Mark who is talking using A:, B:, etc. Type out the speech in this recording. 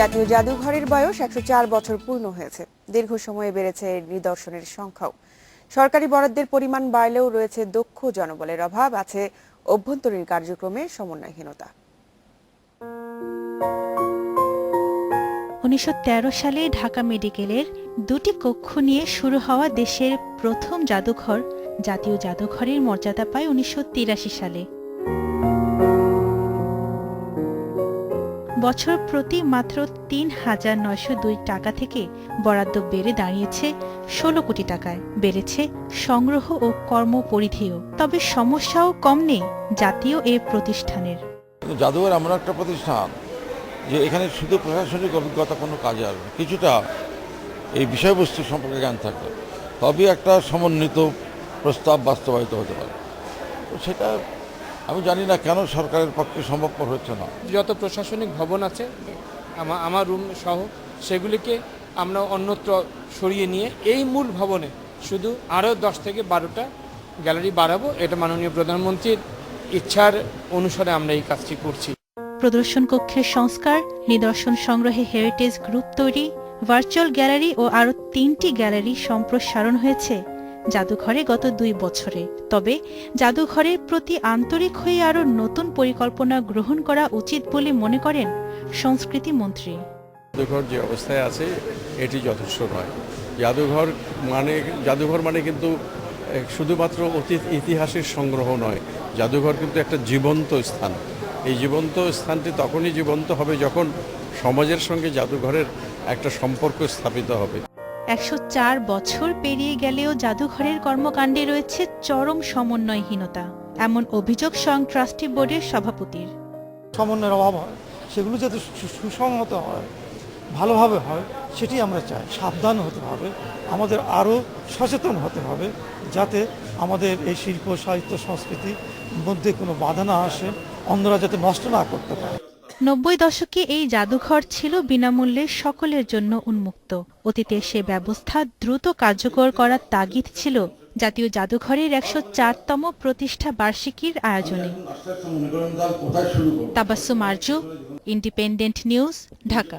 A: জাতীয় জাদুঘরের বয়স একশো চার বছর পূর্ণ হয়েছে। দীর্ঘ সময়ে বেড়েছে নিদর্শনের সংখ্যাও। সরকারি বরাদ্দের পরিমাণ বাড়লেও রয়েছে দক্ষ জনবলের অভাব, আছে অভ্যন্তরীণ কার্যক্রমে সমন্বয়হীনতা।
B: উনিশশো তেরো সালে ঢাকা মেডিকেলের দুটি কক্ষ নিয়ে শুরু হওয়া দেশের প্রথম জাদুঘর জাতীয় জাদুঘরের মর্যাদা পায় উনিশশো তিরাশি সালে। বছর প্রতি মাত্র তিন হাজার নয়শো দুই টাকা থেকে বরাদ্দ বেড়ে দাঁড়িয়েছে ষোলো কোটি টাকায়। বেড়েছে সংগ্রহ ও কর্মপরিধিও। তবে সমস্যাও কম নেই জাতীয় এ প্রতিষ্ঠানের।
C: জাদুঘর এমন একটা প্রতিষ্ঠান যে এখানে শুধু প্রশাসনিক অভিজ্ঞতা কোনো কাজে আসবে কিছুটা এই বিষয়বস্তু সম্পর্কে জ্ঞান থাকবে। তবেই একটা সমন্বিত প্রস্তাব বাস্তবায়িত হতে পারে। সেটা আমি জানি না কেন সরকারের পক্ষে সম্ভবপর হচ্ছে না।
D: যত প্রশাসনিক ভবন আছে আমা- আমার রুম সহ সেগুলিকে আমরা অন্যত্র সরিয়ে নিয়ে এই মূল ভবনে শুধু আরও দশ থেকে বারোটা গ্যালারি বাড়াবো এটা মাননীয় প্রধানমন্ত্রীর ইচ্ছার অনুসারে আমরা এই কাজটি করছি।
B: প্রদর্শন কক্ষের সংস্কার নিদর্শন সংগ্রহে হেরিটেজ গ্রুপ তৈরি ভার্চুয়াল গ্যালারি ও আরও তিনটি গ্যালারি সম্প্রসারণ হয়েছে। জাদুঘরে গত দুই বছরে। তবে জাদুঘরের প্রতি আন্তরিক হয়ে আরও নতুন পরিকল্পনা গ্রহণ করা উচিত বলে মনে করেন সংস্কৃতি মন্ত্রী।
E: জাদুঘর যে অবস্থায় আছে, এটি যথেষ্ট নয়। জাদুঘর মানে জাদুঘর মানে কিন্তু শুধুমাত্র অতীত ইতিহাসের সংগ্রহ নয়। জাদুঘর কিন্তু একটা জীবন্ত স্থান। এই জীবন্ত স্থানটি তখনই জীবন্ত হবে যখন সমাজের সঙ্গে জাদুঘরের একটা সম্পর্ক স্থাপিত হবে।
B: একশো চার বছর পেরিয়ে গেলেও জাদুঘরের কর্মকাণ্ডে রয়েছে চরম সমন্বয়হীনতা, এমন অভিযোগ স্বয়ং ট্রাস্টি বোর্ডের সভাপতির।
F: সমন্বয়ের অভাব হয়, সেগুলো যাতে সু- সুসংহত হয়, ভালোভাবে হয়, সেটি আমরা চাই। সাবধান হতে হবে, আমাদের আরও সচেতন হতে হবে, যাতে আমাদের এই শিল্প, সাহিত্য, সংস্কৃতির মধ্যে কোনো বাধা না আসে, অন্যরা যাতে নষ্ট না করতে পারে।
B: নব্বই দশকে এই জাদুঘর ছিল বিনামূল্যে সকলের জন্য উন্মুক্ত। অতীতে সে ব্যবস্থা দ্রুত কার্যকর করার তাগিদ ছিল জাতীয় জাদুঘরের একশো চারতম প্রতিষ্ঠা বার্ষিকীর আয়োজনে। Tabassum Arzu independent news Dhaka.